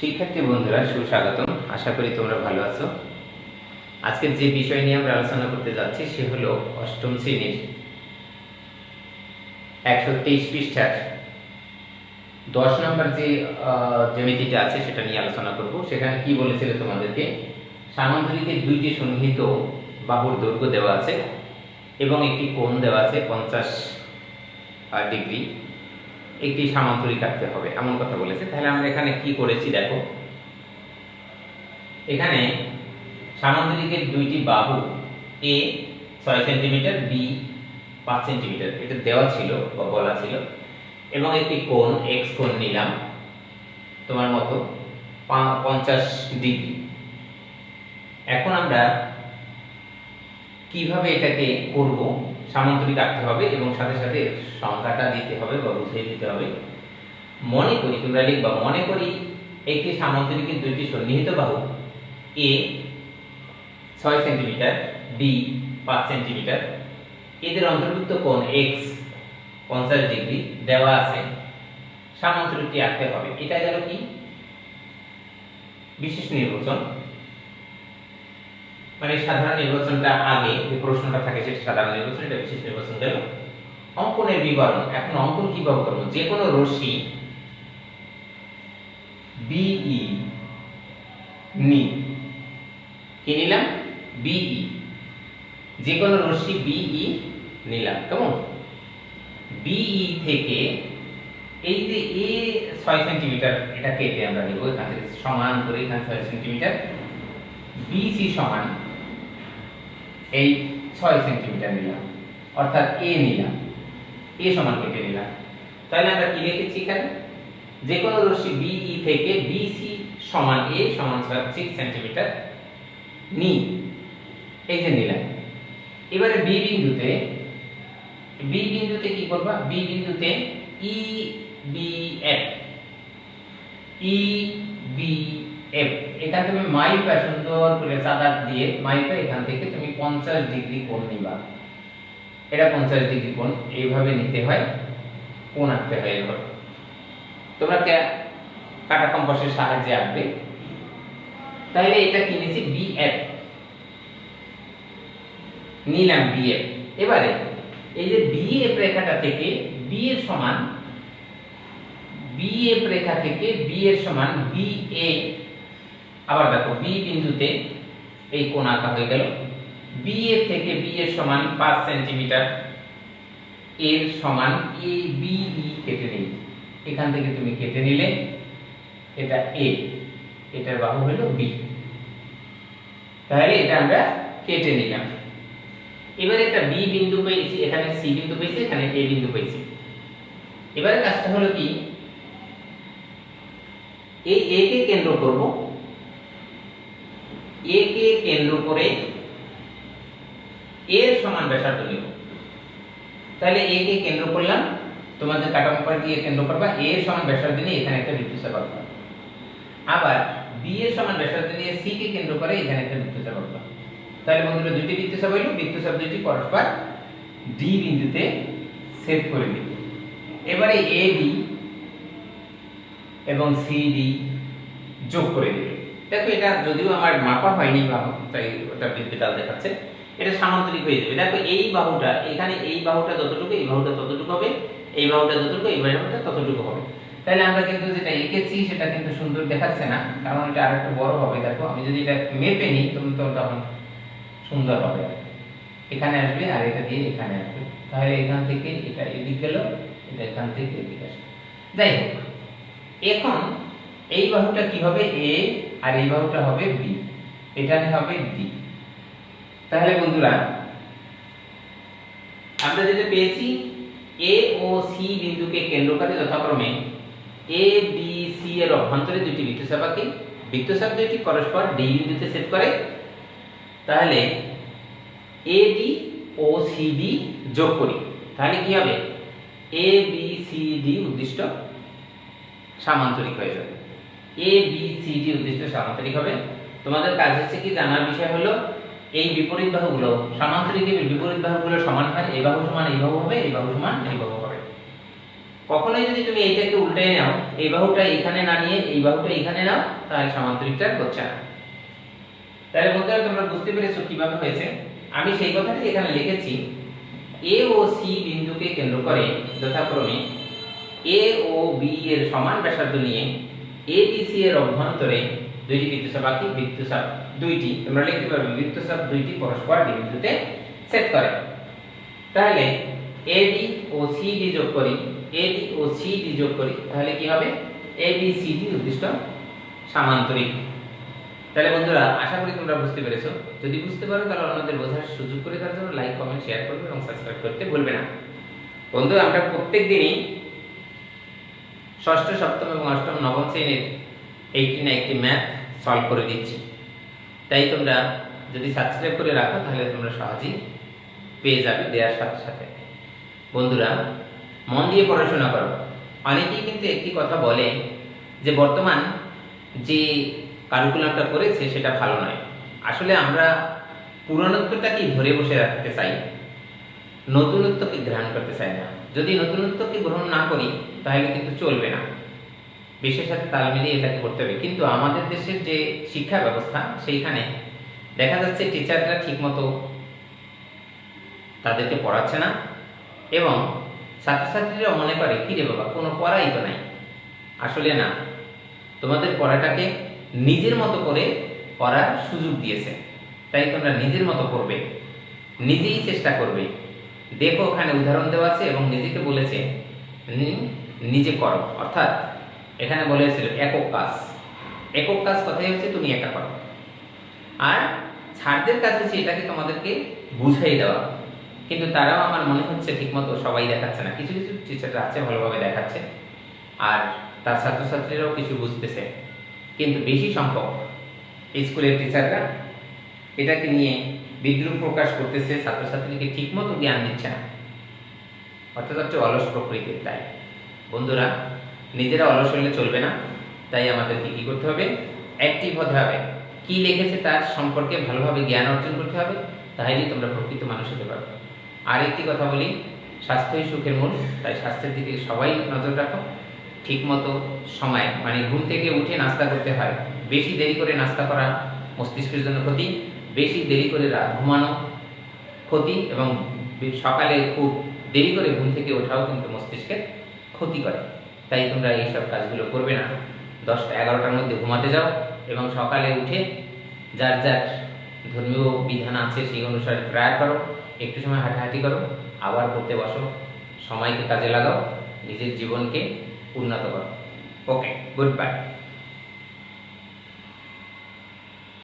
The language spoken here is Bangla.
শিক্ষার্থী বন্ধুরা, সুস্বাগতম। আশা করি তোমরা ভালো আছো। আজকের যে বিষয় নিয়ে আমরা আলোচনা করতে যাচ্ছি, সে হলো অষ্টম শ্রেণির একশো তেইশ পৃষ্ঠার দশ নম্বর যে জ্যামিতিটা আছে, সেটা নিয়ে আলোচনা করব। সেখানে কি বলেছিল তোমাদেরকে? সামান্তরিকের দুইটি সন্নিহিত বাহুর দৈর্ঘ্য দেওয়া আছে এবং একটি কোণ দেওয়া আছে পঞ্চাশ ডিগ্রি। একটি সামান্তরিক আঁকতে হবে, এমন কথা বলেছে। তাহলে আমরা এখানে কি করেছি দেখো? এখানে সামান্তরিকের দুইটি বাহু এ ছয় সেন্টিমিটার বি পাঁচ সেন্টিমিটার, এটা দেওয়া ছিল বা বলা ছিল, এবং একটি কোণ এক্স কোণ নিলাম, তোমার মতো পঞ্চাশ ডিগ্রি। এখন আমরা কীভাবে এটাকে করব? সামান্তরিক আঁকতে হবে এবং সাথে সাথে সংখ্যাটা দিতে হবে বা বুঝিয়ে দিতে হবে। মনে করি, তোমরা লিখবা, মনে করি একটি সামান্তরিকের দুইটি সন্নিহিত বাহু এ ছয় সেন্টিমিটার বি পাঁচ সেন্টিমিটার। এদের অন্তর্ভুক্ত কোণ এক্স পঞ্চাশ ডিগ্রি, দেওয়া আছে। সামান্তরিকটি আঁকতে হবে। এটা গেল কি? বিশেষ নির্বাচন। মানে সাধারণ নির্বাচনটা আগে, যে প্রশ্নটা থাকে সেটা সাধারণ নির্বাচন, এটা বিশেষ নির্বাচন গেল। অঙ্কনের বিবরণ, এখন অঙ্কন কীভাবে করব? যে কোনো রশ্মি বিই নি। কি নিলাম? বিই যে কোনো রশ্মি বিই নিলাম, কেমন? বিই থেকে এই যে এ ছয় সেন্টিমিটার এটা কেটে আমরা নিব, এখান থেকে সমান করে এখানে ছয় সেন্টিমিটার বিসি সমান এই ছয় সেন্টিমিটার নিলাম। অর্থাৎ এ নিলাম। এ সমান কেটে নিলাম। তাহলে আমরা কি লিখেছি এখানে? যে কোনো রশ্মি বিই থেকে বিসি সমান এ সমান সিক্স সেন্টিমিটার নি এই যে নিলাম। এবারে বি বিন্দুতে বি বিন্দুতে কি করবা? বি বিন্দুতে E B F E B F এখান থেকে মাইপা সুন্দর করে চাদা দিয়ে মাইপা এখান থেকে তুমি পঞ্চাশ ডিগ্রি কোণ নিবা। এটা পঞ্চাশ ডিগ্রি কোণ, এইভাবে নিতে হয়, কোণ আঁকতে হয় এভাবে তোমরা কাটা কম্পাসের সাহায্যে আঁকবে। তাহলে এটা কি নিয়েছি বিএফ নিলাম বিএফ এবারে, এই যে বিএফ রেখাটা থেকে বি এর সমান বিএফ রেখা থেকে বি এর সমান বি এ আবার দেখো বি বিন্দুতে এই কোণ আঁকা হয়ে গেল। বি এর থেকে বি এর সমান পাঁচ সেন্টিমিটার। এর সমান এ বি ই কেটে নিই এখান থেকে তুমি কেটে নিলে এটা এ এটার বাহু হলো বি তাহলে এটা আমরা কেটে নিলাম। এবারে একটা বি বিন্দু পেয়েছি, এখানে সি বিন্দু পেয়েছি, এখানে এ বিন্দু পেয়েছি। এবারে কাজটা হলো কি? এই এ কে কেন্দ্র করব। এ কে কেন্দ্র করে এর সমান ব্যাসার্ধ নেব। তাহলে এ কে কেন্দ্র করলাম, তোমাদের কাটামো পয়েন্ট দিয়ে কেন্দ্র করবা? এ সমান ব্যাসার্ধ নিয়ে এখানে একটা বৃত্তচাপ আঁকবা আবার বি এর সমান ব্যাসার্ধ নিয়ে সি কে কেন্দ্র করে এখানে একটা বৃত্তচাপ আঁকবা তাহলে বন্ধুরা দুইটি বৃত্তচাপ হইল বৃত্তচাপ দুইটি পরস্পর ডি বিন্দুতে সেট করে দিই এবারে এ ডি এবং সি ডি যোগ করে দিবে দেখো, এটা যদিও আমার মাপা হয়নি বাহু, তাই ওটা বৃত্তিটাল দেখাচ্ছে। এটা সামান্তরিক হয়ে যাবে। দেখো, এই বাহুটা, এখানে এই বাহুটা যতটুকু, এই বাহুটা ততটুকু হবে, এই বাহুটা যতটুকু, এই বাহুটা ততটুকু হবে। তাহলে আমরা কিন্তু যেটা এঁকেছি, সেটা কিন্তু সুন্দর দেখাচ্ছে না, কারণ এটা আরেকটু বড় হবে, দেখো। আমি যদি এটা মেপে নিই তখন তো তখন সুন্দর হবে। এখানে আসবে আর এটা দিয়ে এখানে আসবে। তাহলে এখান থেকে এটা এদিক গেল এটা এখান থেকে এদিকে আসবে। যাই হোক, এখন এই বাহুটা কি হবে এ আর এই বাহুটা হবে বি। এখানে হবে ডি তাহলে বন্ধুরা, আমরা যেটা পেয়েছি, এ ও সি বিন্দুকে কেন্দ্র করে যথাক্রমে এ, বি, সি এর অভ্যন্তরে দুটি বৃত্তচাপাকে বৃত্তচাপ দুটি পরস্পর ডি বিন্দুতে সেট করে। তাহলে এ ডি ও সি, ডি যোগ করি। তাহলে কি হবে? এ, বি, সি, ডি উদ্দিষ্ট সামান্তরিক হয়ে যাবে। এ বি সি ডি উদ্দিষ্ট সামান্তরিক হবে। তোমাদের কাজ হচ্ছে কি, জানার বিষয় হলো এই বিপরীত বাহুগুলো সামান্তরিকের বিপরীত বাহুগুলো সমান হয়, এই বাহু সমান এই বাহু হবে, এই বাহু সমান এই বাহু হবে। কখনোই যদি তুমি এইটাকে উল্টে নাও, এই বাহুটা এখানে না নিয়ে, এই বাহুটা এখানে নাও, তাহলে সমান্তরিকটা হচ্ছে না। তাহলে বন্ধুরা, তোমরা বুঝতে পেরেছ কীভাবে হয়েছে? আমি সেই কথাটি এখানে লিখেছি। এ ও সি বিন্দুকে কেন্দ্র করে যথাক্রমে এ ও বি এর সমান ব্যাসার্ধ নিয়ে এ বি সি এর অভ্যন্তরে দুইটি বৃত্তচাপ আঁকি বৃত্তচাপ দুইটি, তোমরা লিখতে পারবে বৃত্তচাপ দুইটি পরস্পর বিন্দুতে সেট করে। তাহলে এডি ও সিডি যোগ করি এডি ও সিডি যোগ করি, তাহলে কি হবে? এ বি সি উদ্দিষ্ট সামান্তরিক। তাহলে বন্ধুরা, আশা করি তোমরা বুঝতে পেরেছ। যদি বুঝতে পারো, তাহলে অন্যদের বোঝার সুযোগ করে তার জন্য লাইক কমেন্ট শেয়ার করবে এবং সাবস্ক্রাইব করতে ভুলবে না। বন্ধু আমরা প্রত্যেক দিনই ষষ্ঠ, সপ্তম এবং অষ্টম, নবম শ্রেণির এইটি না একটি ম্যাথ সলভ করে দিচ্ছি। তাই তোমরা যদি সাবস্ক্রাইব করে রাখো, তাহলে তোমরা সহজেই পেয়ে যাবে দেওয়ার সাথে সাথে। বন্ধুরা, মন দিয়ে পড়াশোনা করো। অনেকেই কিন্তু একটি কথা বলে যে, বর্তমান যে কারিকুলামটা করেছে, সেটা ভালো নয়। আসলে আমরা পুরনোত্বটাকেই ধরে বসে রাখতে চাই। নতুনত্বকে গ্রহণ করতে চাই না। যদি নতুনত্বকে গ্রহণ না করি, তাহলে কিন্তু চলবে না। বিশ্বের সাথে তাল মিলিয়ে এটাকে করতে হবে। কিন্তু আমাদের দেশের যে শিক্ষা ব্যবস্থা, সেইখানে দেখা যাচ্ছে টিচাররা ঠিকমতো তাদেরকে পড়াচ্ছে না এবং ছাত্রছাত্রীরা মনে করে, কি রে বাবা, কোনো পড়াই তো নাই। আসলে না। তোমাদের পড়াটাকে নিজের মতো করে পড়ার সুযোগ দিয়েছে। তাই তোমরা নিজের মতো করবে নিজেই চেষ্টা করবে। দেখো ওখানে উদাহরণ দেওয়া আছে এবং নিজেকে বলেছে নিজে করো। অর্থাৎ এখানে বলেছিল একক কাজ। একক কাজ কথাই হচ্ছে তুমি একা করো। আর ছাড়দের কাজ হচ্ছে এটাকে তোমাদেরকে বুঝাই দেওয়া। কিন্তু তারাও আমার মনে হচ্ছে ঠিকমতো সবাই দেখাচ্ছে না। কিছু কিছু টিচাররা আছে, ভালোভাবে দেখাচ্ছে। আর তার ছাত্রছাত্রীরাও কিছু বুঝতেছে। কিন্তু বেশি সংখ্যক স্কুলের টিচাররা এটাকে নিয়ে বিদ্রুপ প্রকাশ করতেছে, ছাত্রছাত্রীকে ঠিকমতো জ্ঞান দিচ্ছে না। অর্থাৎ হচ্ছে অলস প্রকৃতির তাই বন্ধুরা, নিজেরা অলস হলে চলবে না, তাই আমাদেরকে কি করতে হবে? অ্যাক্টিভ হতে হবে। কি লিখেছে তার সম্পর্কে ভালোভাবে জ্ঞান অর্জন করতে হবে, তাহলেই তোমরা প্রকৃত মানুষ হতে পারবে। আর একটি কথা বলি, স্বাস্থ্যই সুখের মূল, তাই স্বাস্থ্যের দিকে সবাই নজর রাখো। ঠিকমতো সময় মানে ঘুম থেকে উঠে নাস্তা করতে হয়। বেশি দেরি করে নাস্তা করা মস্তিষ্কের জন্য ক্ষতি। বেশি দেরি করে ঘুমানো ক্ষতি এবং সকালে খুব দেরি করে ঘুম থেকে ওঠাও কিন্তু মস্তিষ্কের ক্ষতি করে। তাই তোমরা এইসব কাজগুলো করবে না। দশটা এগারোটার মধ্যে ঘুমাতে যাও এবং সকালে উঠে যার যার ধর্মীয় বিধান আছে সেই অনুসারে প্রায় করো। একটু সময় হাঁটাহাঁটি করো, আবার পড়তে বসো, সময়কে কাজে লাগাও, নিজের জীবনকে উন্নত করো। Okay, good bye.